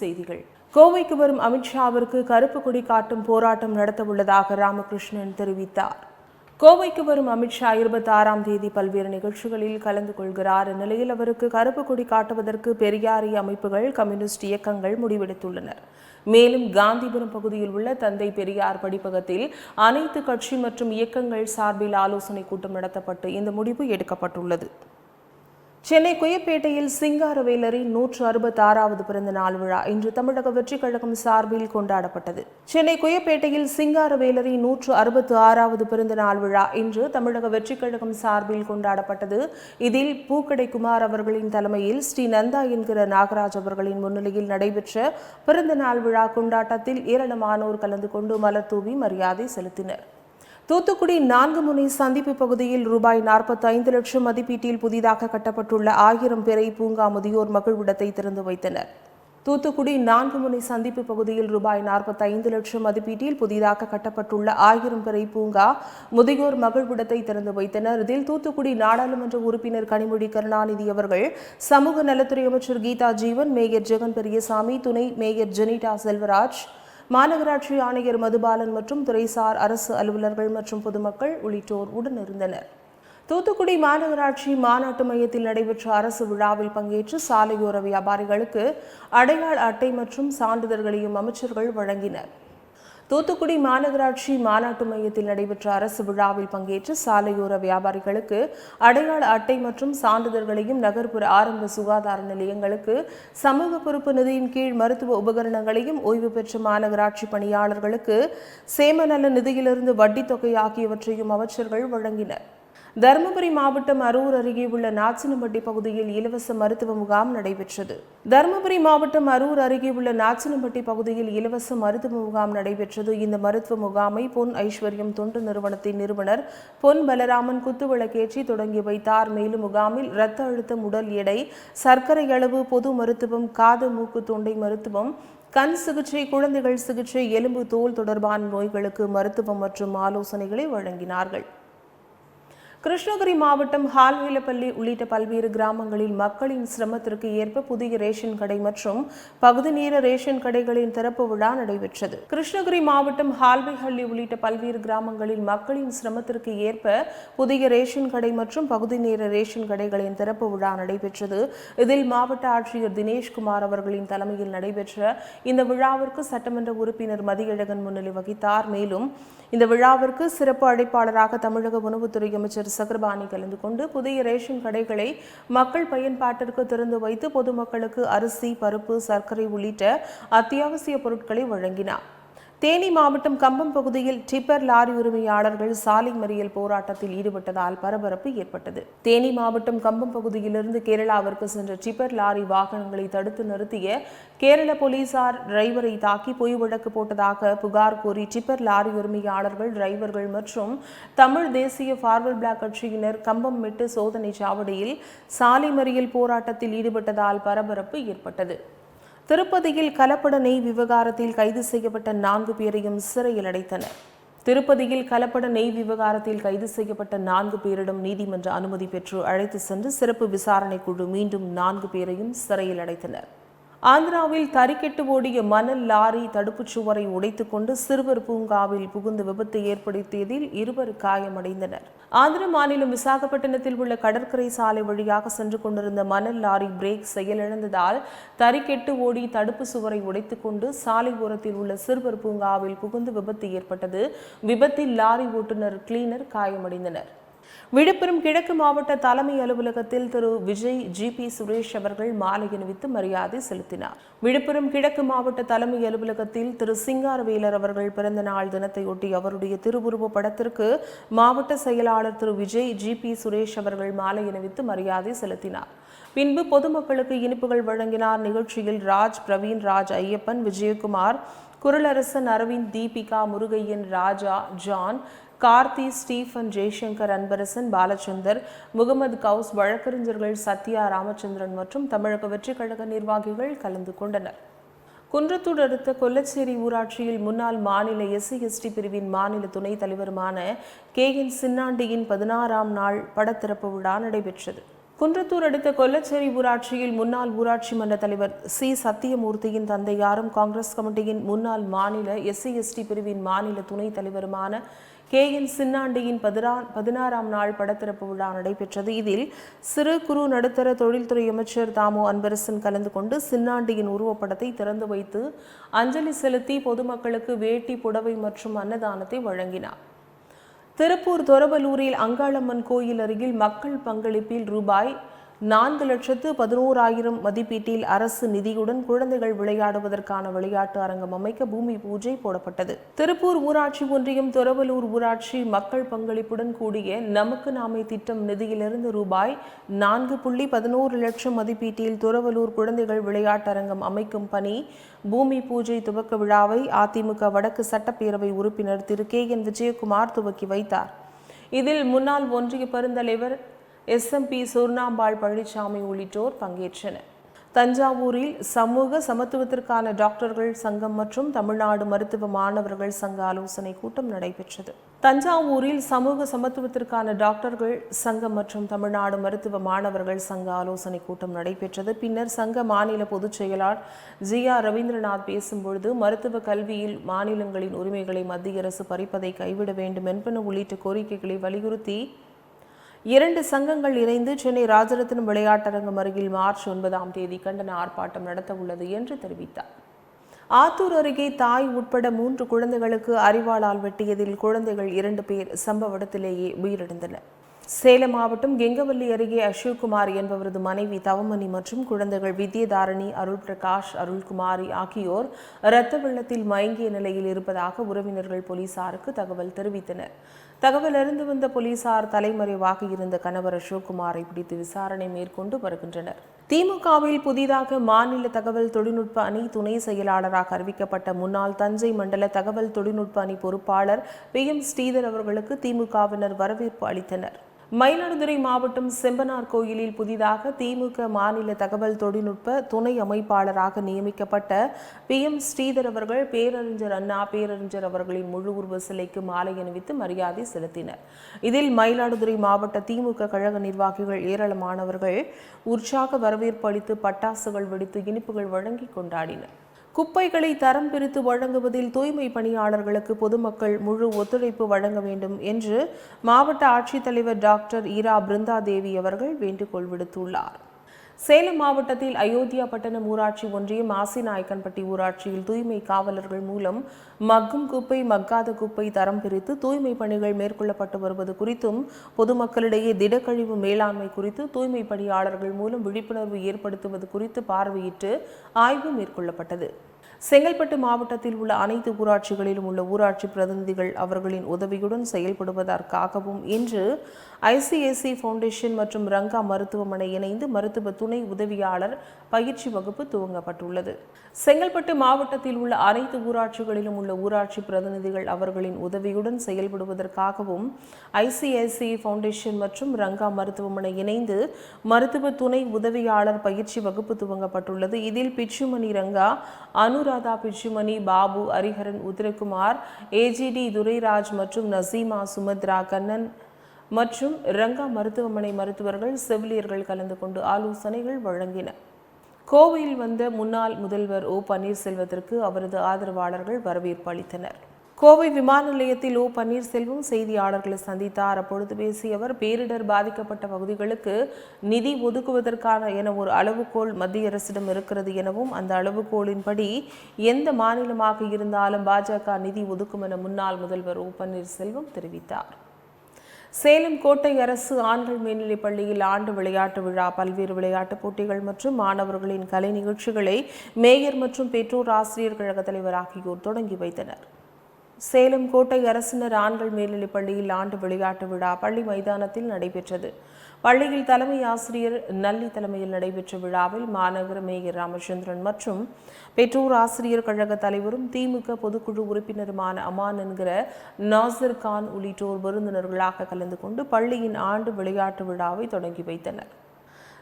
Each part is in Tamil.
செய்திகள். கோவைக்கு வரும் அமித்ஷாவிற்கு கருப்பு கொடி காட்டும் போராட்டம் நடத்தவுள்ளதாக ராமகிருஷ்ணன் தெரிவித்தார். கோவைக்கு வரும் அமித்ஷா இருபத்தி ஆறாம் தேதி பல்வேறு நிகழ்ச்சிகளில் கலந்து கொள்கிறார். இந்நிலையில் அவருக்கு கருப்பு கொடி காட்டுவதற்கு பெரியாரிய அமைப்புகள் கம்யூனிஸ்ட் இயக்கங்கள் முடிவெடுத்துள்ளனர். மேலும் காந்திபுரம் பகுதியில் உள்ள தந்தை பெரியார் படிப்பகத்தில் அனைத்து கட்சி மற்றும் இயக்கங்கள் சார்பில் ஆலோசனை கூட்டம் நடத்தப்பட்டு இந்த முடிவு எடுக்கப்பட்டுள்ளது. சென்னை குயப்பேட்டையில் சிங்காரவேலரின் நூற்று அறுபத்தி ஆறாவது பிறந்த நாள் விழா இன்று தமிழக வெற்றிக் கழகம் சார்பில் கொண்டாடப்பட்டது. சென்னை குயப்பேட்டையில் சிங்காரவேலரின் நூற்று அறுபத்தி ஆறாவது பிறந்த நாள் விழா இன்று தமிழக வெற்றிக் கழகம் சார்பில் கொண்டாடப்பட்டது. இதில் பூக்கடை குமார் அவர்களின் தலைமையில் ஸ்ரீ நந்தா என்கிற நாகராஜ் அவர்களின் முன்னிலையில் நடைபெற்ற பிறந்த நாள் விழா கொண்டாட்டத்தில் ஏராளமானோர் கலந்து கொண்டு மலர் தூவி மரியாதை செலுத்தினர். தூத்துக்குடி நான்கு முனை சந்திப்பு பகுதியில் ரூபாய் நாற்பத்தி ஐந்து லட்சம் மதிப்பீட்டில் புதிதாக கட்டப்பட்டுள்ள ஆயிரம் பேரை பூங்கா முதியோர் மகிழ்விடத்தை திறந்து வைத்தனர். தூத்துக்குடி நான்கு முனை சந்திப்பு பகுதியில் ரூபாய் நாற்பத்தைந்து லட்சம் மதிப்பீட்டில் புதிதாக கட்டப்பட்டுள்ள ஆயிரம் பேரை பூங்கா முதியோர் மகிழ்விடத்தை திறந்து வைத்தனர். இதில் தூத்துக்குடி நாடாளுமன்ற உறுப்பினர் கனிமொழி கருணாநிதி அவர்கள் சமூக நலத்துறை அமைச்சர் கீதா ஜீவன் மேயர் ஜெகன் பெரியசாமி துணை மேயர் ஜெனிடா செல்வராஜ் மாநகராட்சி ஆணையர் மதுபாலன் மற்றும் துறைசார் அரசு அலுவலர்கள் மற்றும் பொதுமக்கள் உள்ளிட்டோர் உடனிருந்தனர். தூத்துக்குடி மாநகராட்சி மாநாட்டு மையத்தில் நடைபெற்ற அரசு விழாவில் பங்கேற்று சாலையோர வியாபாரிகளுக்கு அடையாள அட்டை மற்றும் சான்றிதழ்களையும் அமைச்சர்கள் வழங்கினர். தூத்துக்குடி மாநகராட்சி மாநாட்டு மையத்தில் நடைபெற்ற அரசு விழாவில் பங்கேற்று சாலையோர வியாபாரிகளுக்கு அடையாள அட்டை மற்றும் சான்றிதழ்களையும் நகர்ப்புற ஆரம்ப சுகாதார நிலையங்களுக்கு சமூக பொறுப்பு நிதியின் கீழ் மருத்துவ உபகரணங்களையும் ஓய்வு பெற்ற மாநகராட்சி பணியாளர்களுக்கு சேமநல நிதியிலிருந்து வட்டித் தொகை ஆகியவற்றையும் அமைச்சர்கள் வழங்கினர். தருமபுரி மாவட்டம் அரூர் அருகே உள்ள நாச்சினம்பட்டி பகுதியில் இலவச மருத்துவ முகாம் நடைபெற்றது. தருமபுரி மாவட்டம் அரூர் அருகே உள்ள நாச்சினம்பட்டி பகுதியில் இலவச மருத்துவ முகாம் நடைபெற்றது. இந்த மருத்துவ முகாமை பொன் ஐஸ்வர்யம் தொண்டு நிறுவனத்தின் நிறுவனர் பொன் பலராமன் குத்துவிளக்கேற்றி தொடங்கி வைத்தார். மேலும் முகாமில் இரத்த அழுத்தம் உடல் எடை சர்க்கரை அளவு பொது மருத்துவம் காது மூக்கு தொண்டை மருத்துவம் கண் சிகிச்சை குழந்தைகள் சிகிச்சை எலும்பு தோல் தொடர்பான நோய்களுக்கு மருத்துவம் மற்றும் ஆலோசனைகளை வழங்கினார்கள். கிருஷ்ணகிரி மாவட்டம் ஹால்வேலப்பள்ளி உள்ளிட்ட பல்வேறு கிராமங்களில் மக்களின் சிரமத்திற்கு ஏற்ப புதிய ரேஷன் கடை மற்றும் பகுதி நேர ரேஷன் கடைகளின் திறப்பு விழா நடைபெற்றது. கிருஷ்ணகிரி மாவட்டம் ஹால்வேஹள்ளி உள்ளிட்ட பல்வேறு கிராமங்களில் மக்களின் சிரமத்திற்கு ஏற்ப புதிய ரேஷன் கடை மற்றும் பகுதி நேர ரேஷன் கடைகளின் திறப்பு விழா நடைபெற்றது. இதில் மாவட்ட ஆட்சியர் தினேஷ்குமார் அவர்களின் தலைமையில் நடைபெற்ற இந்த விழாவிற்கு சட்டமன்ற உறுப்பினர் மதியழகன் முன்னிலை வகித்தார். மேலும் இந்த விழாவிற்கு சிறப்பு அழைப்பாளராக தமிழக உணவுத்துறை அமைச்சர் சக்கரபாணி கலந்து கொண்டு புதிய ரேஷன் கடைகளை மக்கள் பயன்பாட்டிற்கு திறந்து வைத்து பொதுமக்களுக்கு அரிசி பருப்பு சர்க்கரை உள்ளிட்ட அத்தியாவசிய பொருட்களை வழங்கினார். தேனி மாவட்டம் கம்பம் பகுதியில் டிப்பர் லாரி உரிமையாளர்கள் சாலை மறியல் போராட்டத்தில் ஈடுபட்டதால் பரபரப்பு ஏற்பட்டது. தேனி மாவட்டம் கம்பம் பகுதியிலிருந்து கேரளாவிற்கு சென்ற டிப்பர் லாரி வாகனங்களை தடுத்து நிறுத்திய கேரள போலீசார் டிரைவரை தாக்கி பொய் வழக்கு போட்டதாக புகார் கூறி டிப்பர் லாரி உரிமையாளர்கள் டிரைவர்கள் மற்றும் தமிழ் தேசிய ஃபார்வர்ட் பிளாக் கட்சியினர் கம்பம் விட்டு சோதனை சாவடியில் சாலை மறியல் போராட்டத்தில் ஈடுபட்டதால் பரபரப்பு ஏற்பட்டது. திருப்பதியில் கலப்பட நெய் விவகாரத்தில் கைது செய்யப்பட்ட நான்கு பேரையும் சிறையில் அடைத்தனர். திருப்பதியில் கலப்பட நெய் விவகாரத்தில் கைது செய்யப்பட்ட நான்கு பேரிடம் நீதிமன்ற அனுமதி பெற்று அழைத்து சென்று சிறப்பு விசாரணை குழு மீண்டும் நான்கு பேரையும் சிறையில் அடைத்தனர். ஆந்திராவில் தறிக்கெட்டு ஓடிய மணல் லாரி தடுப்புச் சுவரை உடைத்துக்கொண்டு சிறுவர் பூங்காவில் புகுந்து விபத்து ஏற்படுத்தியதில் இருவர் காயமடைந்தனர். ஆந்திர மாநிலம் விசாகப்பட்டினத்தில் உள்ள கடற்கரை சாலை வழியாக சென்று கொண்டிருந்த மணல் லாரி பிரேக் செயலிழந்ததால் தறிக்கெட்டு ஓடி தடுப்பு சுவரை உடைத்துக்கொண்டு சாலை ஓரத்தில் உள்ள சிறுவர் பூங்காவில் புகுந்து விபத்து ஏற்பட்டது. விபத்தில் லாரி ஓட்டுநர் கிளீனர் காயமடைந்தனர். விழுப்புரம் கிழக்கு மாவட்ட தலைமை அலுவலகத்தில் திரு. விஜய் ஜி. பி. சுரேஷ் அவர்கள் மாலை அணிவித்து மரியாதை செலுத்தினார். விழுப்புரம் கிழக்கு மாவட்ட தலைமை அலுவலகத்தில் திரு. சிங்காரவேலர் அவர்கள் பிறந்த நாள் தினத்தையொட்டி அவருடைய திருவுருவ படத்திற்கு மாவட்ட செயலாளர் திரு. விஜய் ஜி. பி. சுரேஷ் அவர்கள் மாலை அணிவித்து மரியாதை செலுத்தினார். பின்பு பொதுமக்களுக்கு இனிப்புகள் வழங்கினார். நிகழ்ச்சியில் ராஜ் பிரவீன் ராஜ் ஐயப்பன் விஜயகுமார் குரலரசன் அரவிந்த் தீபிகா முருகையன் ராஜா ஜான் கார்த்தி ஸ்டீஃபன் ஜெய்சங்கர் அன்பரசன் பாலச்சந்தர் முகமது கவுஸ் வழக்கறிஞர்கள் சத்யா ராமச்சந்திரன் மற்றும் தமிழக வெற்றிக் கழக நிர்வாகிகள் கலந்து கொண்டனர். குன்றத்தூர் அடுத்த கொல்லச்சேரி ஊராட்சியில் முன்னாள் மாநில எஸ்சி எஸ்டி பிரிவின் மாநில துணைத் தலைவருமான கே என் சின்னாண்டியின் பதினாறாம் நாள் படத்திறப்பு விழா நடைபெற்றது. குன்றத்தூர் அடுத்த கொல்லச்சேரி ஊராட்சியில் முன்னாள் ஊராட்சி மன்ற தலைவர் சி. சத்தியமூர்த்தியின் தந்தையாரும் காங்கிரஸ் கமிட்டியின் முன்னாள் மாநில எஸ்சி எஸ்டி பிரிவின் மாநில துணைத் தலைவருமான கே. என். சின்னாண்டியின் பதினா பதினாறாம் நாள் படத்திறப்பு விழா நடைபெற்றது. இதில் சிறு குறு நடுத்தர தொழில்துறை அமைச்சர் தாமோ அன்பரசன் கலந்து கொண்டு சின்னாண்டியின் உருவப்படத்தை திறந்து வைத்து அஞ்சலி செலுத்தி பொதுமக்களுக்கு வேட்டி புடவை மற்றும் அன்னதானத்தை வழங்கினார். திருப்பூர் தொரவலூரில் அங்காளம்மன் கோயில் அருகில் மக்கள் பங்களிப்பில் ரூபாய் நான்கு லட்சத்து பதினோராயிரம் மதிப்பீட்டில் அரசு நிதியுடன் குழந்தைகள் விளையாடுவதற்கான விளையாட்டு அரங்கம் அமைக்க பூமி பூஜை போடப்பட்டது. திருப்பூர் ஊராட்சி ஒன்றியம் துறவலூர் ஊராட்சி மக்கள் பங்களிப்புடன் கூடிய நமக்கு நாமே திட்டம் நிதியிலிருந்து ரூபாய் நான்கு புள்ளி பதினோரு லட்சம் மதிப்பீட்டில் துறவலூர் குழந்தைகள் விளையாட்டு அரங்கம் அமைக்கும் பணி பூமி பூஜை துவக்க விழாவை அதிமுக வடக்கு சட்டப்பேரவை உறுப்பினர் திரு கே என் விஜயகுமார் துவக்கி வைத்தார். இதில் முன்னாள் ஒன்றிய பெருந்தலைவர் எஸ்எம்பி சுர்ணாம்பாள் பழனிசாமி உள்ளிட்டோர் பங்கேற்றனர். தஞ்சாவூரில் சமூக சமத்துவத்திற்கான டாக்டர்கள் சங்கம் மற்றும் தமிழ்நாடு மருத்துவ மாணவர்கள் சங்க ஆலோசனை கூட்டம் நடைபெற்றது. தஞ்சாவூரில் சமூக சமத்துவத்திற்கான டாக்டர்கள் சங்கம் மற்றும் தமிழ்நாடு மருத்துவ மாணவர்கள் சங்க ஆலோசனை கூட்டம் நடைபெற்றது. பின்னர் சங்க மாநில பொதுச் செயலாளர் ஜி ஆர் ரவீந்திரநாத் பேசும்பொழுது மருத்துவ கல்வியில் மாநிலங்களின் உரிமைகளை மத்திய அரசு பறிப்பதை கைவிட வேண்டும் என்பன உள்ளிட்ட கோரிக்கைகளை வலியுறுத்தி இரண்டு சங்கங்கள் இணைந்து சென்னை ராஜரத்னம் விளையாட்டரங்கம் அருகில் மார்ச் ஒன்பதாம் தேதி கண்டன ஆர்ப்பாட்டம் நடத்த உள்ளது என்று தெரிவித்தார். ஆத்தூர் அருகே தாய் உட்பட மூன்று குழந்தைகளுக்கு அறிவாளால் வெட்டியதில் குழந்தைகள் இரண்டு பேர் சம்பவ இடத்திலேயே உயிரிழந்தனர். சேலம் மாவட்டம் கெங்கவல்லி அருகே அசோக்குமார் என்பவரது மனைவி தவமணி மற்றும் குழந்தைகள் வித்யதாரணி அருள் பிரகாஷ் அருள்குமாரி ஆகியோர் இரத்த வெள்ளத்தில் மயங்கிய நிலையில் இருப்பதாக உறவினர்கள் போலீசாருக்கு தகவல் தெரிவித்தனர். தகவல் அறிந்து வந்த போலீசார் தலைமறைவாக இருந்த கணவர் அசோக்குமாரை பிடித்து விசாரணை மேற்கொண்டு வருகின்றனர். திமுகவில் புதிதாக மாநில தகவல் தொழில்நுட்ப அணி துணை செயலாளராக அறிவிக்கப்பட்ட முன்னாள் தஞ்சை மண்டல தகவல் தொழில்நுட்ப அணி பொறுப்பாளர் பி எம் ஸ்ரீதர் அவர்களுக்கு திமுகவினர் வரவேற்பு அளித்தனர். மயிலாடுதுறை மாவட்டம் செம்பனார் கோயிலில் புதிதாக திமுக மாநில தகவல் தொழில்நுட்ப துணை அமைப்பாளராக நியமிக்கப்பட்ட பி எம் ஸ்ரீதர் அவர்கள் பேரறிஞர் அண்ணா பேரறிஞர் அவர்களின் முழு உருவ சிலைக்கு மாலை அணிவித்து மரியாதை செலுத்தினர். இதில் மயிலாடுதுறை மாவட்ட திமுக கழக நிர்வாகிகள் ஏராளமானவர்கள் உற்சாக வரவேற்பு அளித்து பட்டாசுகள் வெடித்து இனிப்புகள் வழங்கி கொண்டாடினர். குப்பைகளை தரம் பிரித்து வழங்குவதில் தூய்மை பணியாளர்களுக்கு பொதுமக்கள் முழு ஒத்துழைப்பு வழங்க வேண்டும் என்று மாவட்ட ஆட்சித்தலைவர் டாக்டர் ஈரா பிருந்தா தேவி அவர்கள் வேண்டுகோள் விடுத்துள்ளார். சேலம் மாவட்டத்தில் அயோத்தியா பட்டணம் ஊராட்சி ஒன்றியம் ஆசிநாயக்கன்பட்டி ஊராட்சியில் தூய்மை காவலர்கள் மூலம் மக்கும் குப்பை மக்காத குப்பை தரம் பிரித்து தூய்மை பணிகள் மேற்கொள்ளப்பட்டு வருவது குறித்தும் பொதுமக்களிடையே திடக்கழிவு மேலாண்மை குறித்து தூய்மை பணியாளர்கள் மூலம் விழிப்புணர்வு ஏற்படுத்துவது குறித்து பார்வையிட்டு ஆய்வு மேற்கொள்ளப்பட்டது. செங்கல்பட்டு மாவட்டத்தில் உள்ள அனைத்து ஊராட்சிகளிலும் உள்ள ஊராட்சி பிரதிநிதிகள் அவர்களின் உதவியுடன் செயல்படுவதற்காகவும் இன்று ஐசிஐசி ஃபவுண்டேஷன் மற்றும் ரங்கா மருத்துவமனை இணைந்து மருத்துவ துணை உதவியாளர் பயிற்சி வகுப்பு துவங்கப்பட்டுள்ளது. செங்கல்பட்டு மாவட்டத்தில் உள்ள அனைத்து ஊராட்சிகளிலும் உள்ள ஊராட்சி பிரதிநிதிகள் அவர்களின் உதவியுடன் செயல்படுவதற்காகவும் ஐசிஐசி ஃபவுண்டேஷன் மற்றும் ரங்கா மருத்துவமனை இணைந்து மருத்துவ துணை உதவியாளர் பயிற்சி வகுப்பு துவங்கப்பட்டுள்ளது. இதில் பிச்சுமணி ரங்கா அனுராதா பிச்சுமணி பாபு ஹரிஹரன் உதிரகுமார் ஏஜிடி துரைராஜ் மற்றும் நசீமா சுமத்ரா கண்ணன் மற்றும் ரங்கா மருத்துவமனை மருத்துவர்கள் செவிலியர்கள் கலந்து கொண்டு ஆலோசனைகள் வழங்கினர் கோவையில் வந்த முன்னாள் முதல்வர் ஓ பன்னீர்செல்வத்திற்கு அவரது ஆதரவாளர்கள் வரவேற்பு அளித்தனர். கோவை விமான நிலையத்தில் ஓ பன்னீர்செல்வம் செய்தியாளர்களை சந்தித்தார். அப்பொழுது பேசிய அவர் பேரிடர் பாதிக்கப்பட்ட பகுதிகளுக்கு நிதி ஒதுக்குவதற்கான என ஒரு அளவுகோல் மத்திய அரசிடம் இருக்கிறது எனவும் அந்த அளவுகோலின்படி எந்த மாநிலமாக இருந்தாலும் பாஜக நிதி ஒதுக்கும் என முன்னாள் முதல்வர் ஓ பன்னீர்செல்வம் தெரிவித்தார். சேலம் கோட்டை அரசு ஆண்கள் மேல்நிலைப் பள்ளியில் ஆண்டு விளையாட்டு விழா பல்வேறு விளையாட்டுப் போட்டிகள் மற்றும் மாணவர்களின் கலை நிகழ்ச்சிகளை மேயர் மற்றும் பெற்றோர் ஆசிரியர் கழக தலைவர் ஆகியோர் தொடங்கி வைத்தனர். சேலம் கோட்டை அரசினர் ஆண்கள் மேல்நிலைப் பள்ளியில் ஆண்டு விளையாட்டு விழா பள்ளி மைதானத்தில் நடைபெற்றது. பள்ளியில் தலைமை ஆசிரியர் நல்லி தலைமையில் நடைபெற்ற விழாவில் மாநகர மேயர் ராமச்சந்திரன் மற்றும் பெற்றோர் ஆசிரியர் கழக தலைவரும் திமுக பொதுக்குழு உறுப்பினருமான அமான் என்கிற நாசர் கான் உள்ளிட்டோர் விருந்தினர்களாக கலந்து கொண்டு பள்ளியின் ஆண்டு விளையாட்டு விழாவை தொடங்கி வைத்தனர்.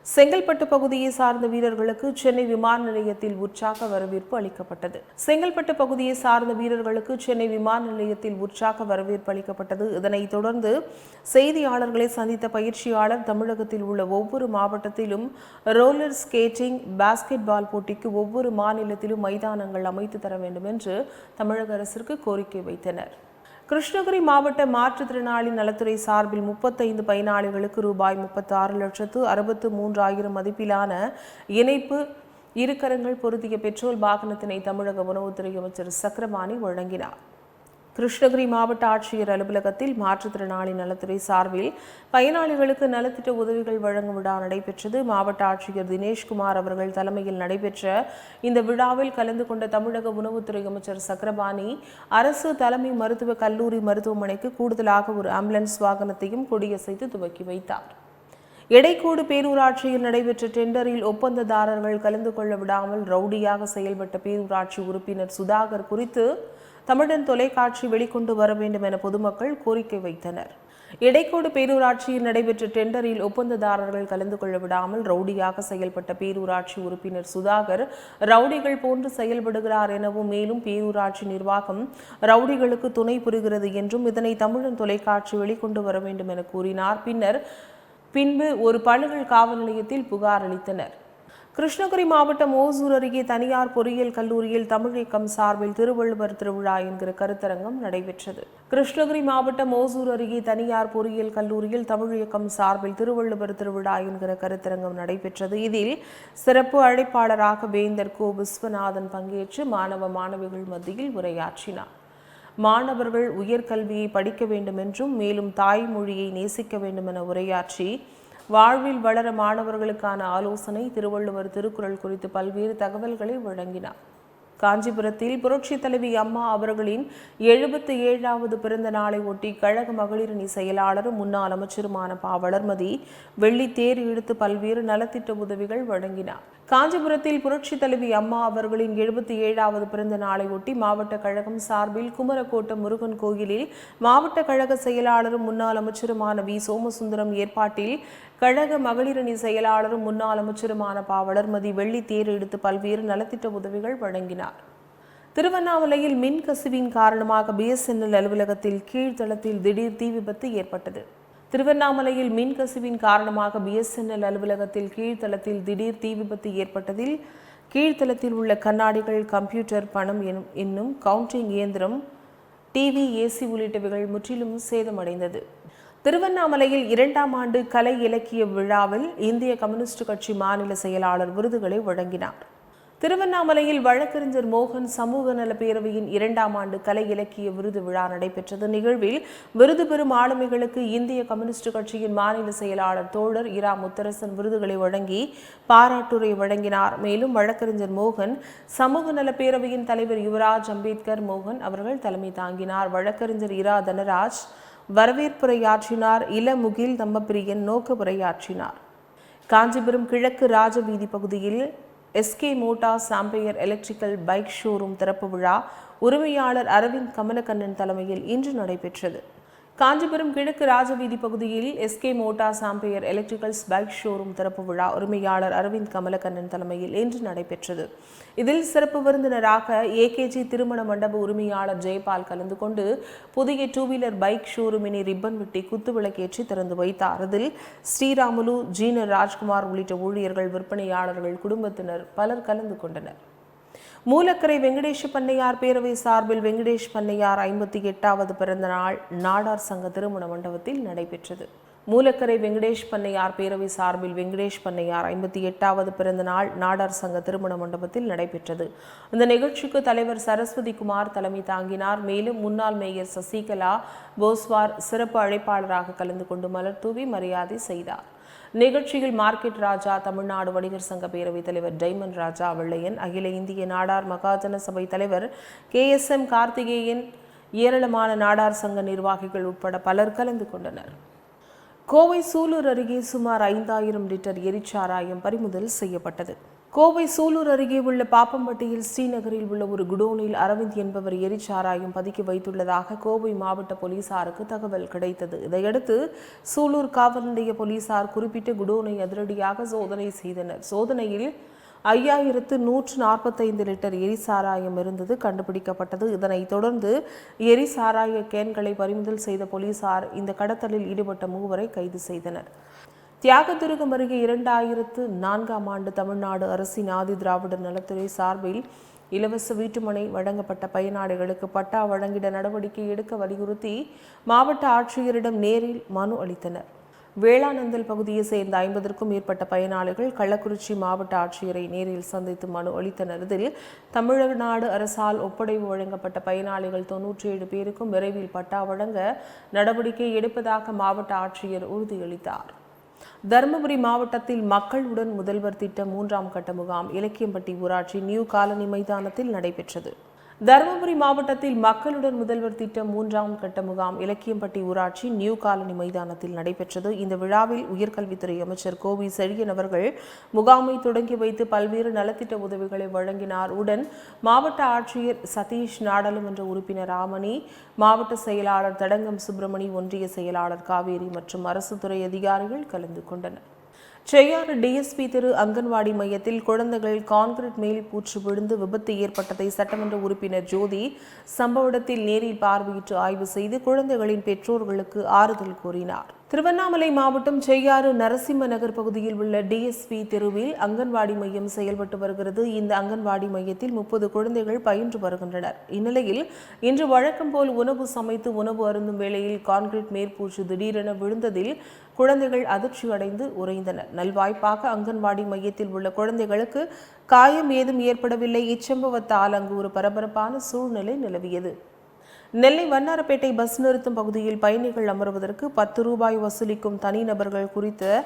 செங்கல்பட்டு பகுதியை சார்ந்த வீரர்களுக்கு சென்னை விமான நிலையத்தில் உற்சாக வரவேற்பு அளிக்கப்பட்டது. செங்கல்பட்டு பகுதியை சார்ந்த வீரர்களுக்கு சென்னை விமான நிலையத்தில் உற்சாக வரவேற்பு அளிக்கப்பட்டது. இதனைத் தொடர்ந்து செய்தியாளர்களை சந்தித்த பயிற்சியாளர் தமிழகத்தில் உள்ள ஒவ்வொரு மாவட்டத்திலும் ரோலர் ஸ்கேட்டிங் பாஸ்கெட் பால் போட்டிக்கு ஒவ்வொரு மாநிலத்திலும் மைதானங்கள் அமைத்து தர வேண்டும் என்று தமிழக அரசிற்கு கோரிக்கை வைத்தனர். கிருஷ்ணகிரி மாவட்ட மாற்றுத்திறனாளி நலத்துறை சார்பில் முப்பத்தைந்து பயனாளிகளுக்கு ரூபாய் முப்பத்தாறு லட்சத்து அறுபத்து மூன்றாயிரம் மதிப்பிலான இணைப்பு இருக்கரங்கள் பொருத்திய பெட்ரோல் வாகனத்தினை தமிழக உணவுத்துறை அமைச்சர் சக்கரபாணி வழங்கினார். கிருஷ்ணகிரி மாவட்ட ஆட்சியர் அலுவலகத்தில் மாற்றுத்திறனாளி நலத்துறை சார்பில் பயனாளிகளுக்கு நலத்திட்ட உதவிகள் வழங்கும் விழா நடைபெற்றது. மாவட்ட ஆட்சியர் தினேஷ்குமார் அவர்கள் தலைமையில் நடைபெற்ற இந்த விழாவில் கலந்து கொண்ட தமிழக உணவுத்துறை அமைச்சர் சக்கரபாணி அரசு தலைமை மருத்துவக் கல்லூரி மருத்துவமனைக்கு கூடுதலாக ஒரு ஆம்புலன்ஸ் வாகனத்தையும் கொடியசைத்து துவக்கி வைத்தார். எடைக்கோடு பேரூராட்சியில் நடைபெற்ற டெண்டரில் ஒப்பந்ததாரர்கள் கலந்து கொள்ள விடாமல் ரவுடியாக செயல்பட்ட பேரூராட்சி உறுப்பினர் சுதாகர் குறித்து தமிழன் தொலைக்காட்சி வெளிக்கொண்டு வர வேண்டும் என பொதுமக்கள் கோரிக்கை வைத்தனர். இடைக்கோடு பேரூராட்சியில் நடைபெற்ற டெண்டரில் ஒப்பந்ததாரர்கள் கலந்து கொள்ள விடாமல் ரவுடியாக செயல்பட்ட பேரூராட்சி உறுப்பினர் சுதாகர் ரவுடிகள் போன்று செயல்படுகிறார் எனவும் மேலும் பேரூராட்சி நிர்வாகம் ரவுடிகளுக்கு துணை புரிகிறது என்றும் இதனை தமிழன் தொலைக்காட்சி வெளிக்கொண்டு வர வேண்டும் என கூறினார். பின்னர் பின்பு ஒரு பழுகல் காவல் நிலையத்தில் புகார் அளித்தனர். கிருஷ்ணகிரி மாவட்டம் ஓசூர் அருகே தனியார் பொறியியல் கல்லூரியில் தமிழ் சார்பில் திருவள்ளுவர் திருவிழா என்கிற கருத்தரங்கம் நடைபெற்றது. கிருஷ்ணகிரி மாவட்டம் ஓசூர் அருகே தனியார் பொறியியல் கல்லூரியில் தமிழியக்கம் சார்பில் திருவள்ளுவர் திருவிழா என்கிற கருத்தரங்கம் நடைபெற்றது. இதில் சிறப்பு அழைப்பாளராக வேந்தர் கோ. விஸ்வநாதன் பங்கேற்று மாணவ மாணவிகள் மத்தியில் உரையாற்றினார். மாணவர்கள் உயர்கல்வியை படிக்க வேண்டும் என்றும் மேலும் தாய்மொழியை நேசிக்க வேண்டும் என உரையாற்றி வாழ்வில் வளர மாணவர்களுக்கான ஆலோசனை திருவள்ளுவர் திருக்குறள் குறித்து பல்வேறு தகவல்களை வழங்கினார். காஞ்சிபுரத்தில் புரட்சி தலைவி அம்மா அவர்களின் எழுபத்தி ஏழாவது பிறந்த நாளை ஒட்டி கழக மகளிரணி செயலாளரும் முன்னாள் அமைச்சருமான பா வளர்மதி வெள்ளி தேர் இழுத்து பல்வேறு நலத்திட்ட உதவிகள் வழங்கினார். காஞ்சிபுரத்தில் புரட்சி தலைவி அம்மா அவர்களின் எழுபத்தி ஏழாவது பிறந்த நாளை ஒட்டி மாவட்ட கழகம் சார்பில் குமரக்கோட்டம் முருகன் கோயிலில் மாவட்ட கழக செயலாளரும் முன்னாள் அமைச்சருமான வி. சோமசுந்தரம் ஏற்பாட்டில் கழக மகளிரணி செயலாளரும் முன்னாள் அமைச்சருமான பா வளர்மதி வெள்ளி தேர் எடுத்து பல்வேறு நலத்திட்ட உதவிகள் வழங்கினார். திருவண்ணாமலையில் மின் கசிவின் காரணமாக பிஎஸ்என்எல் அலுவலகத்தில் கீழ்த்தளத்தில் திடீர் தீ விபத்து ஏற்பட்டது. திருவண்ணாமலையில் மின் கசிவின் காரணமாக பிஎஸ்என்எல் அலுவலகத்தில் கீழ்த்தளத்தில் திடீர் தீ விபத்து ஏற்பட்டதில் கீழ்த்தளத்தில் உள்ள கண்ணாடிகள் கம்ப்யூட்டர் பணம் என்னும் கவுண்டிங் இயந்திரம் டிவி ஏசி உள்ளிட்டவைகள் முற்றிலும் சேதமடைந்தது. திருவண்ணாமலையில் இரண்டாம் ஆண்டு கலை இலக்கிய விழாவில் இந்திய கம்யூனிஸ்ட் கட்சி மாநில செயலாளர் விருதுகளை வழங்கினார். திருவண்ணாமலையில் வழக்கறிஞர் மோகன் சமூக நல பேரவையின் இரண்டாம் ஆண்டு கலை இலக்கிய விருது விழா நடைபெற்றது. நிகழ்வில் விருது பெறும் ஆளுமைகளுக்கு இந்திய கம்யூனிஸ்ட் கட்சியின் மாநில செயலாளர் தோழர் இரா முத்தரசன் விருதுகளை வழங்கி பாராட்டுரை வழங்கினார். மேலும் வழக்கறிஞர் மோகன் சமூக நல பேரவையின் தலைவர் யுவராஜ் அம்பேத்கர் மோகன் அவர்கள் தலைமை தாங்கினார். வழக்கறிஞர் இரா தனராஜ் வரவேற்புரையாற்றினார். இளமுகில் தம்மப்பிரியன் நோக்க உரையாற்றினார் காஞ்சிபுரம் கிழக்கு ராஜவீதி பகுதியில் SK motors Ampere electrical bike showroom திறப்பு விழா உரிமையாளர் அரவிந்த் கமலக்கண்ணன் தலைமையில் இன்று நடைபெற்றது. காஞ்சிபுரம் கிழக்கு ராஜவீதி பகுதியில் SK motors Ampere electricals bike showroom திறப்பு விழா உரிமையாளர் அரவிந்த் கமலக்கண்ணன் தலைமையில் இன்று நடைபெற்றது. இதில் சிறப்பு விருந்தினராக ஏகேஜி திருமண மண்டப உரிமையாளர் ஜெயபால் கலந்து கொண்டு புதிய டூ வீலர் பைக் ஷோரூமினை ரிப்பன் வெட்டி குத்துவிளக்கேற்றி திறந்து வைத்தார். அதில் ஸ்ரீராமுலு ஜீனர் ராஜ்குமார் உள்ளிட்ட ஊழியர்கள் விற்பனையாளர்கள் குடும்பத்தினர் பலர் கலந்து கொண்டனர். மூலக்கரை வெங்கடேஷ் பண்ணையார் பேரவை சார்பில் வெங்கடேஷ் பண்ணையார் ஐம்பத்தி எட்டாவது பிறந்த நாள் நாடார் சங்க திருமண மண்டபத்தில் நடைபெற்றது. மூலக்கரை வெங்கடேஷ் பண்ணையார் பேரவை சார்பில் வெங்கடேஷ் பண்ணையார் ஐம்பத்தி எட்டாவது பிறந்த நாள் நாடார் சங்க திருமண மண்டபத்தில் நடைபெற்றது. இந்த நிகழ்ச்சிக்கு தலைவர் சரஸ்வதி குமார் தலைமை தாங்கினார். மேலும் முன்னாள் மேயர் சசிகலா போஸ்வார் சிறப்பு அழைப்பாளராக கலந்து கொண்டு மலர் தூவி மரியாதை செய்தார். நிகழ்ச்சியில் மார்க்கெட் ராஜா தமிழ்நாடு வணிகர் சங்க பேரவைத் தலைவர் டைமண்ட் ராஜா வெள்ளையன் அகில இந்திய நாடார் மகாஜன சபை தலைவர் கே எஸ் எம் கார்த்திகேயன் ஏராளமான நாடார் சங்க நிர்வாகிகள் உட்பட பலர் கலந்து கொண்டனர். கோவை சூலூர் அருகே சுமார் ஐந்தாயிரம் லிட்டர் எரிச்சாராயம் பறிமுதல் செய்யப்பட்டது. கோவை சூலூர் அருகே உள்ள பாப்பம்பட்டியில் ஸ்ரீநகரில் உள்ள ஒரு குடோனில் அரவிந்த் என்பவர் எரிச்சாராயம் பதுக்கி வைத்துள்ளதாக கோவை மாவட்ட போலீசாருக்கு தகவல் கிடைத்தது. இதையடுத்து சூலூர் காவல் நிலைய போலீசார் குறிப்பிட்ட குடோனை அதிரடியாக சோதனை செய்தனர். சோதனையில் ஐயாயிரத்து நூற்று நாற்பத்தைந்து லிட்டர் எரிசாராயம் இருந்தது கண்டுபிடிக்கப்பட்டது. இதனைத் தொடர்ந்து எரிசாராய கேன்களை பறிமுதல் செய்த போலீசார் இந்த கடத்தலில் ஈடுபட்ட மூவரை கைது செய்தனர். தியாகதுருகம் அருகே இரண்டாயிரத்து நான்காம் ஆண்டு தமிழ்நாடு அரசின் ஆதி திராவிடர் நலத்துறை சார்பில் இலவச வீட்டுமனை வழங்கப்பட்ட பயனாளிகளுக்கு பட்டா வழங்கிட நடவடிக்கை எடுக்க வலியுறுத்தி மாவட்ட ஆட்சியரிடம் நேரில் மனு அளித்தனர். வேளானந்தல் பகுதியை சேர்ந்த ஐம்பதற்கும் மேற்பட்ட பயனாளிகள் கள்ளக்குறிச்சி மாவட்ட ஆட்சியரை நேரில் சந்தித்து மனு அளித்தனர். இதில் தமிழ்நாடு அரசால் ஒப்படைவு வழங்கப்பட்ட பயனாளிகள் தொன்னூற்றி ஏழு பேருக்கும் விரைவில் பட்டா வழங்க நடவடிக்கை எடுப்பதாக மாவட்ட ஆட்சியர் உறுதியளித்தார். தருமபுரி மாவட்டத்தில் மக்களுடன் முதல்வர் திட்ட மூன்றாம் கட்ட முகாம் இலக்கியம்பட்டி ஊராட்சி நியூ காலனி மைதானத்தில் நடைபெற்றது. தருமபுரி மாவட்டத்தில் மக்களுடன் முதல்வர் திட்டம் மூன்றாம் கட்ட முகாம் இலக்கியம்பட்டி ஊராட்சி நியூ காலனி மைதானத்தில் நடைபெற்றது. இந்த விழாவில் உயர்கல்வித்துறை அமைச்சர் கோவி செழியன் அவர்கள் முகாமை தொடங்கி வைத்து பல்வேறு நலத்திட்ட உதவிகளை வழங்கினார். உடன் மாவட்ட ஆட்சியர் சதீஷ் நாடாளுமன்ற உறுப்பினர் ராமணி மாவட்ட செயலாளர் தடங்கம் சுப்பிரமணி ஒன்றிய செயலாளர் காவேரி மற்றும் அரசு துறை அதிகாரிகள் கலந்து கொண்டனர். செய்யாறு டிஎஸ்பி திரு அங்கன்வாடி மையத்தில் குழந்தைகள் கான்கிரீட் மேல் பூச்சு விழுந்து விபத்து ஏற்பட்டதை சட்டமன்ற உறுப்பினர் ஜோதி சம்பவ இடத்தில் நேரில் பார்வையிட்டு ஆய்வு செய்து குழந்தைகளின் பெற்றோர்களுக்கு ஆறுதல் கூறினார். திருவண்ணாமலை மாவட்டம் செய்யாறு நரசிம்ம நகர் பகுதியில் உள்ள டிஎஸ்பி தெருவில் அங்கன்வாடி மையம் செயல்பட்டு வருகிறது. இந்த அங்கன்வாடி மையத்தில் முப்பது குழந்தைகள் பயின்று வருகின்றனர். இந்நிலையில் இன்று வழக்கம் போல் உணவு சமைத்து உணவு அருந்தும் வேளையில் கான்கிரீட் மேற்பூச்சு திடீரென விழுந்ததில் குழந்தைகள் அதிர்ச்சி அடைந்து உறைந்தனர். நல்வாய்ப்பாக அங்கன்வாடி மையத்தில் உள்ள குழந்தைகளுக்கு காயம் ஏதும் ஏற்படவில்லை. இச்சம்பவத்தால் அங்கு ஒரு பரபரப்பான சூழ்நிலை நிலவியது. நெல்லை வண்ணாரப்பேட்டை பஸ் நிறுத்தும் பகுதியில் பயணிகள் அமர்வதற்கு பத்து ரூபாய் வசூலிக்கும் தனிநபர்கள் குறித்த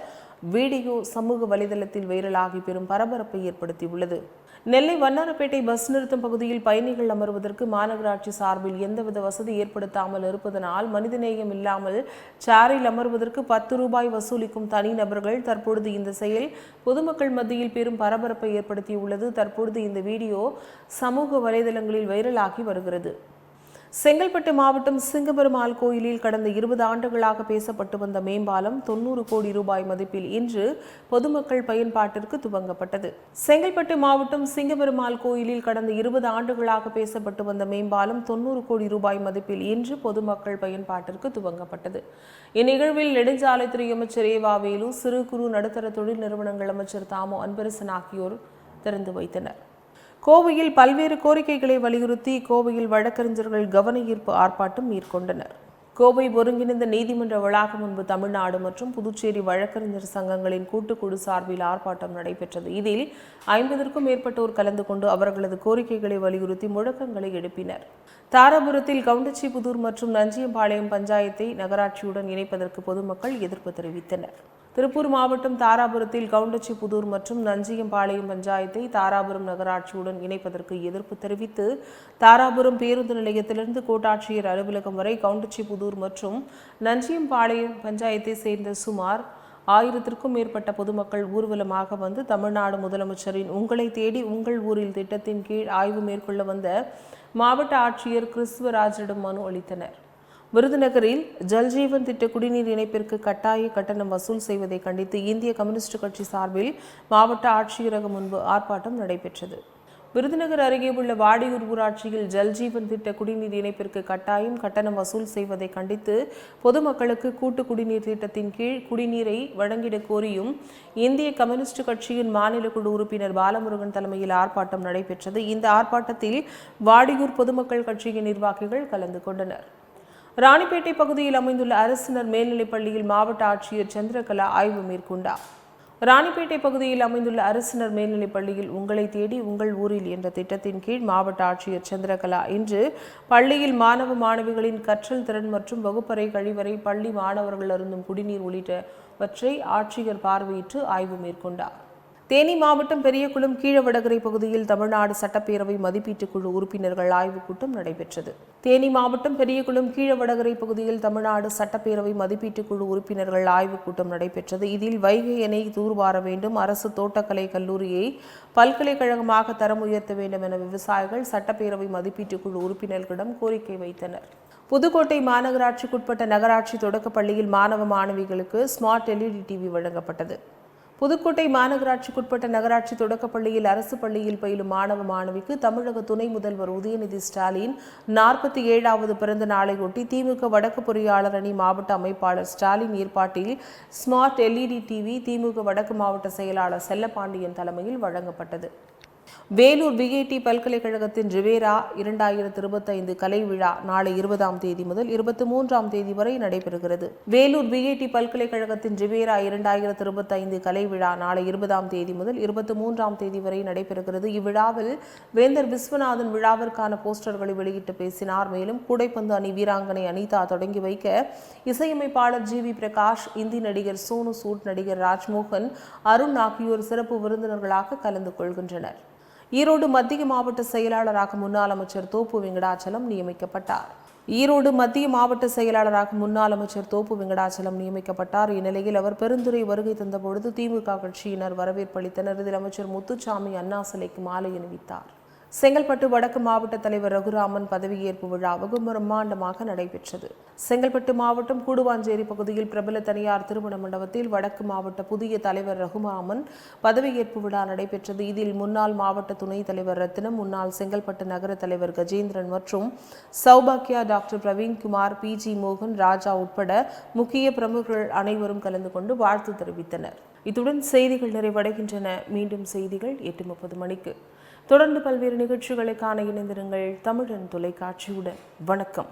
வீடியோ சமூக வலைதளத்தில் வைரலாகி பெரும் பரபரப்பை ஏற்படுத்தியுள்ளது. நெல்லை வண்ணாரப்பேட்டை பஸ் நிறுத்தும் பகுதியில் பயணிகள் அமர்வதற்கு மாநகராட்சி சார்பில் எந்தவித வசதி ஏற்படுத்தாமல் இருப்பதனால் மனிதநேயம் இல்லாமல் சாரில் அமர்வதற்கு பத்து ரூபாய் வசூலிக்கும் தனிநபர்கள் தற்பொழுது இந்த செயல் பொதுமக்கள் மத்தியில் பெரும் பரபரப்பை ஏற்படுத்தியுள்ளது. தற்பொழுது இந்த வீடியோ சமூக வலைதளங்களில் வைரலாகி வருகிறது. செங்கல்பட்டு மாவட்டம் சிங்கபெருமாள் கோயிலில் கடந்த இருபது ஆண்டுகளாக பேசப்பட்டு வந்த மேம்பாலம் தொண்ணூறு கோடி ரூபாய் மதிப்பில் இன்று பொதுமக்கள் பயன்பாட்டிற்கு துவங்கப்பட்டது. செங்கல்பட்டு மாவட்டம் சிங்கபெருமாள் கோயிலில் கடந்த இருபது ஆண்டுகளாக பேசப்பட்டு வந்த மேம்பாலம் தொண்ணூறு கோடி ரூபாய் மதிப்பில் இன்று பொதுமக்கள் பயன்பாட்டிற்கு துவங்கப்பட்டது. இந்நிகழ்வில் நெடுஞ்சாலைத்துறை அமைச்சர் ஏவா வேலு சிறு குறு நடுத்தர தொழில் நிறுவனங்கள் அமைச்சர் தாமோ அன்பரசன் ஆகியோர் திறந்து வைத்தனர். கோவையில் பல்வேறு கோரிக்கைகளை வலியுறுத்தி கோவையில் வழக்கறிஞர்கள் கவன ஈர்ப்பு ஆர்ப்பாட்டம் மேற்கொண்டனர். கோவை ஒருங்கிணைந்த நீதிமன்ற வளாகம் முன்பு தமிழ்நாடு மற்றும் புதுச்சேரி வழக்கறிஞர் சங்கங்களின் கூட்டுக்குழு சார்பில் ஆர்ப்பாட்டம் நடைபெற்றது. இதில் ஐம்பதற்கும் மேற்பட்டோர் கலந்து கொண்டு அவர்களது கோரிக்கைகளை வலியுறுத்தி முழக்கங்களை எழுப்பினர். தாராபுரத்தில் கவுண்டச்சிபுதூர் மற்றும் நஞ்சியம்பாளையம் பஞ்சாயத்தை நகராட்சியுடன் இணைப்பதற்கு பொதுமக்கள் எதிர்ப்பு தெரிவித்தனர். திருப்பூர் மாவட்டம் தாராபுரத்தில் கவுண்டச்சிபுதூர் மற்றும் நஞ்சியம்பாளையம் பஞ்சாயத்தை தாராபுரம் நகராட்சியுடன் இணைப்பதற்கு எதிர்ப்பு தெரிவித்து தாராபுரம் பேருந்து நிலையத்திலிருந்து கோட்டாட்சியர் அலுவலகம் வரை கவுண்டச்சிபுதூர் மற்றும் நஞ்சியம்பாளையம் பஞ்சாயத்தை சேர்ந்த சுமார் ஆயிரத்திற்கும் மேற்பட்ட பொதுமக்கள் ஊர்வலமாக வந்து தமிழ்நாடு முதலமைச்சரின் உங்களை தேடி உங்கள் ஊரில் திட்டத்தின் கீழ் ஆய்வு மேற்கொள்ள வந்த மாவட்ட ஆட்சியர் கிறிஸ்துவராஜிடம் மனு அளித்தனர். விருதுநகரில் ஜல்ஜீவன் திட்ட குடிநீர் இணைப்பிற்கு கட்டாய கட்டணம் வசூல் செய்வதை கண்டித்து இந்திய கம்யூனிஸ்ட் கட்சி சார்பில் மாவட்ட ஆட்சியரகம் முன்பு ஆர்ப்பாட்டம் நடைபெற்றது. விருதுநகர் அருகே உள்ள வாடியூர் ஊராட்சியில் ஜல்ஜீவன் திட்ட குடிநீர் இணைப்பிற்கு கட்டாயம் கட்டணம் வசூல் செய்வதை கண்டித்து பொதுமக்களுக்கு கூட்டு குடிநீர் திட்டத்தின் கீழ் குடிநீரை வழங்கிட கோரியும் இந்திய கம்யூனிஸ்ட் கட்சியின் மாநில குழு உறுப்பினர் பாலமுருகன் தலைமையில் ஆர்ப்பாட்டம் நடைபெற்றது. இந்த ஆர்ப்பாட்டத்தில் வாடியூர் பொதுமக்கள் கட்சியின் நிர்வாகிகள் கலந்து கொண்டனர். ராணிப்பேட்டை பகுதியில் அமைந்துள்ள அரசினர் மேல்நிலைப் பள்ளியில் மாவட்ட ஆட்சியர் சந்திரகலா ஆய்வு மேற்கொண்டார் ராணிப்பேட்டை பகுதியில் அமைந்துள்ள அரசினர் மேல்நிலைப் பள்ளியில் உங்களை தேடி உங்கள் ஊரில் என்ற திட்டத்தின் கீழ் மாவட்ட ஆட்சியர் சந்திரகலா இன்று பள்ளியில் மாணவ மாணவிகளின் கற்றல் திறன் மற்றும் வகுப்பறை கழிவறை பள்ளி மாணவர்கள் அருந்தும் குடிநீர் உள்ளிட்டவற்றை ஆட்சியர் பார்வையிட்டு ஆய்வு மேற்கொண்டார். தேனி மாவட்டம் பெரியகுளம் கீழவடகரை பகுதியில் தமிழ்நாடு சட்டப்பேரவை மதிப்பீட்டுக் குழு உறுப்பினர்கள் ஆய்வுக் கூட்டம் நடைபெற்றது. தேனி மாவட்டம் பெரியகுளம் கீழவடகரை பகுதியில் தமிழ்நாடு சட்டப்பேரவை மதிப்பீட்டுக் குழு உறுப்பினர்கள் ஆய்வுக் கூட்டம் நடைபெற்றது. இதில் வைகை அணை தூர்வார வேண்டும் அரசு தோட்டக்கலை கல்லூரியை பல்கலைக்கழகமாக தரம் உயர்த்த வேண்டும் என விவசாயிகள் சட்டப்பேரவை மதிப்பீட்டுக் குழு உறுப்பினர்களிடம் கோரிக்கை வைத்தனர். புதுக்கோட்டை மாநகராட்சிக்குட்பட்ட நகராட்சி தொடக்கப் பள்ளியில் மாணவ மாணவிகளுக்கு ஸ்மார்ட் எல்இடி டிவி வழங்கப்பட்டது. புதுக்கோட்டை மாநகராட்சிக்குட்பட்ட நகராட்சி தொடக்கப்பள்ளியில் அரசு பள்ளியில் பயிலும் மாணவ மாணவிக்கு தமிழக துணை முதல்வர் உதயநிதி ஸ்டாலின் நாற்பத்தி ஏழாவது பிறந்த நாளையொட்டி திமுக வடக்கு பொறியாளர் அணி மாவட்ட அமைப்பாளர் ஸ்டாலின் ஏற்பாட்டில் ஸ்மார்ட் எல்இடி டிவி திமுக வடக்கு மாவட்ட செயலாளர் செல்லப்பாண்டியன் தலைமையில் வழங்கப்பட்டது. வேலூர் விஐடி பல்கலைக்கழகத்தின் ரிவேரா இரண்டாயிரத்து இருபத்தைந்து கலை விழா நாளை இருபதாம் தேதி முதல் இருபத்தி மூன்றாம் தேதி வரை நடைபெறுகிறது. வேலூர் விஐடி பல்கலைக்கழகத்தின் ரிவேரா இரண்டாயிரத்து இருபத்தைந்து கலை விழா நாளை இருபதாம் தேதி முதல் இருபத்தி மூன்றாம் தேதி வரை நடைபெறுகிறது. இவ்விழாவில் வேந்தர் விஸ்வநாதன் விழாவிற்கான போஸ்டர்களை வெளியிட்டு பேசினார். மேலும் கூடைப்பந்து அணி வீராங்கனை அனிதா தொடங்கி வைக்க இசையமைப்பாளர் ஜி வி பிரகாஷ் இந்தி நடிகர் சோனு சூட் நடிகர் ராஜ்மோகன் அருண் ஆகியோர் சிறப்பு விருந்தினர்களாக கலந்து கொள்கின்றனர். ஈரோடு மத்திய மாவட்ட செயலாளராக முன்னாள் அமைச்சர் தோப்பு வெங்கடாச்சலம் நியமிக்கப்பட்டார். ஈரோடு மத்திய மாவட்ட செயலாளராக முன்னாள் அமைச்சர் தோப்பு வெங்கடாச்சலம் நியமிக்கப்பட்டார். இந்நிலையில் அவர் பெருந்துறை வருகை தந்தபொழுது திமுக கட்சியினர் வரவேற்பளித்தனர் இதில் அமைச்சர் முத்துச்சாமி அண்ணா சிலைக்கு மாலை அணிவித்தார். செங்கல்பட்டு வடக்கு மாவட்ட தலைவர் ரகுராமன் பதவியேற்பு விழா வெகு பிரம்மாண்டமாக நடைபெற்றது. செங்கல்பட்டு மாவட்டம் கூடுவாஞ்சேரி பகுதியில் பிரபல தனியார் திருமண மண்டபத்தில் வடக்கு மாவட்ட புதிய தலைவர் ரகுராமன் பதவியேற்பு விழா நடைபெற்றது. இதில் முன்னாள் மாவட்ட துணைத் தலைவர் ரத்தினம் முன்னாள் செங்கல்பட்டு நகர தலைவர் கஜேந்திரன் மற்றும் சௌபாக்கியா டாக்டர் பிரவீன்குமார் பி. ஜி. மோகன் ராஜா உட்பட முக்கிய பிரமுகர்கள் அனைவரும் கலந்து கொண்டு வாழ்த்து தெரிவித்தனர். இத்துடன் செய்திகள் நிறைவடைகின்றன. மீண்டும் செய்திகள் எட்டு முப்பது மணிக்கு. தொடர்ந்து பல்வேறு நிகழ்ச்சிகளை காண இணைந்திருங்கள் தமிழன் தொலைக்காட்சியுடன். வணக்கம்.